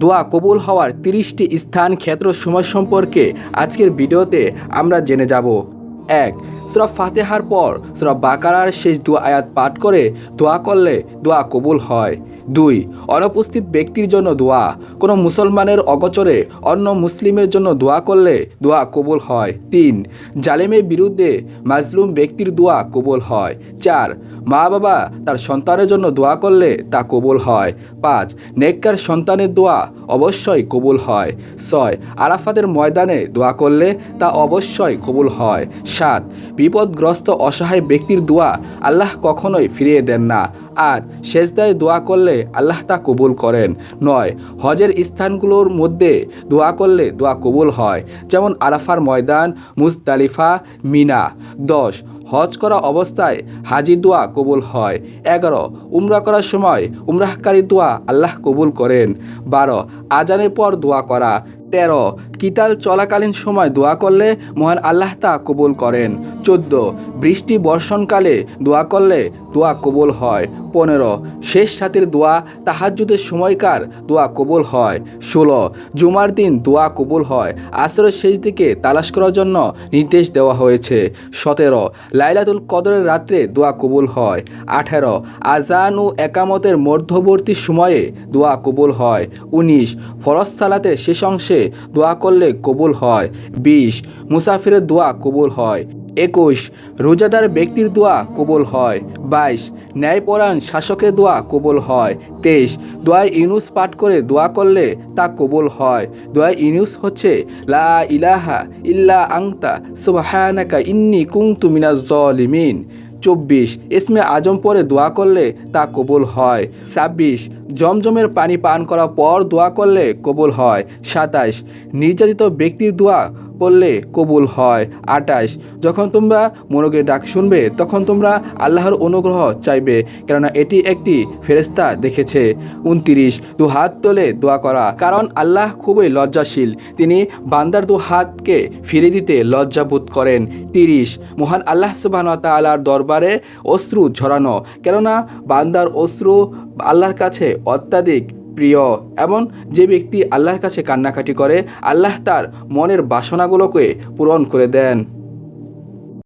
দোয়া কবুল হওয়ার তিরিশটি স্থান ক্ষেত্র সময় সম্পর্কে আজকের ভিডিওতে আমরা জেনে যাব। এক, সুরা ফাতেহার পর সুরা বাকারার শেষ দোয়া আয়াত পাঠ করে দোয়া করলে দোয়া কবুল হয়। দুই, অনুপস্থিত ব্যক্তির জন্য দোয়া। কোনো মুসলমানের অগচরে অন্য মুসলিমের জন্য দোয়া করলে দোয়া কবুল হয়। তিন, জালেমের বিরুদ্ধে মাজলুম ব্যক্তির দোয়া কবুল হয়। চার মা বাবা তার সন্তানের জন্য দোয়া করলে তা কবুল হয়। পাঁচ, নেককার সন্তানের দোয়া অবশ্যই কবুল হয়। ছয়, আরাফাতের ময়দানে দোয়া করলে তা অবশ্যই কবুল হয়। সাত, বিপদগ্রস্ত অসহায় ব্যক্তির দোয়া আল্লাহ কখনোই ফিরিয়ে দেন না। আর শেষদায় দোয়া করলে আল্লাহ তা কবুল করেন। নয়, হজের স্থানগুলোর মধ্যে দোয়া করলে দোয়া কবুল হয়, যেমন আরাফার ময়দান, মুজদালিফা, মিনা। দশ, হজ করা অবস্থায় হাজি দোয়া কবুল হয়। এগারো, উমরা করার সময় উমরাহকারী দোয়া আল্লাহ কবুল করেন। বারো, আজানের পর দোয়া করা। তেরো। কিতাল চলাকালীন সময় দোয়া করলে মহান আল্লাহ তা কবুল করেন। চোদ্দ। বৃষ্টি বর্ষণকালে দোয়া করলে দোয়া কবুল হয়। পনেরো। শেষ সাথীর দোয়া তাহাজ্জুদের সময়কার দোয়া কবুল হয়। ষোলো। জুমার দিন দোয়া কবুল হয়। আসরের শেষ দিকে তালাশ করার জন্য নির্দেশ দেওয়া হয়েছে। সতেরো। লাইলাতুল কদরের রাত্রে দোয়া কবুল হয়। আঠেরো। আজান ও একামতের মধ্যবর্তী সময়ে দোয়া কবুল হয়। উনিশ। ফরজ সালাতের শেষ অংশে দোয়া করলে কবুল হয়। বিশ, মুসাফিরের দোয়া কবুল হয়। একুশ, রোজাদার ব্যক্তির দোয়া কবুল হয়। বাইশ, ন্যায়পরায়ণ শাসকের দোয়া কবুল হয়। তেইশ দোয়া ইউনুস পাঠ করে দোয়া করলে তা কবুল হয়। দোয়া ইউনুস হচ্ছে, লা ইলাহা ইল্লা আংতা সুবহানাকা ইন্নি কুংতু মিনাজ জলিমিন চব্বিশ। ইসমে আজম পরে দোয়া করলে তা কবুল হয়। ছাব্বিশ। জমজমের পানি পান করার পর দোয়া করলে কবুল হয়। সাতাইশ। নির্যাতিত ব্যক্তির দোয়া করলে কবুল হয়। আটাইশ যখন তোমরা মোরগের ডাক শুনবে, তখন তোমরা আল্লাহর অনুগ্রহ চাইবে, কেননা এটি একটি ফেরেস্তা দেখেছে। উনতিরিশ দু হাত তোলে দোয়া করা, কারণ আল্লাহ খুবই লজ্জাশীল। তিনি বান্দার দু হাতকে ফিরে দিতে লজ্জাবোধ করেন। তিরিশ, মহান আল্লাহ সুবাহ তালার দরবারে অশ্রু ঝরানো, কেননা বান্দার অশ্রু আল্লাহর কাছে অত্যাধিক। প্রিয় এবং যে ব্যক্তি আল্লাহর কাছে কান্নাকাটি করে, আল্লাহ তার মনের বাসনাগুলোকে পূরণ করে দেন।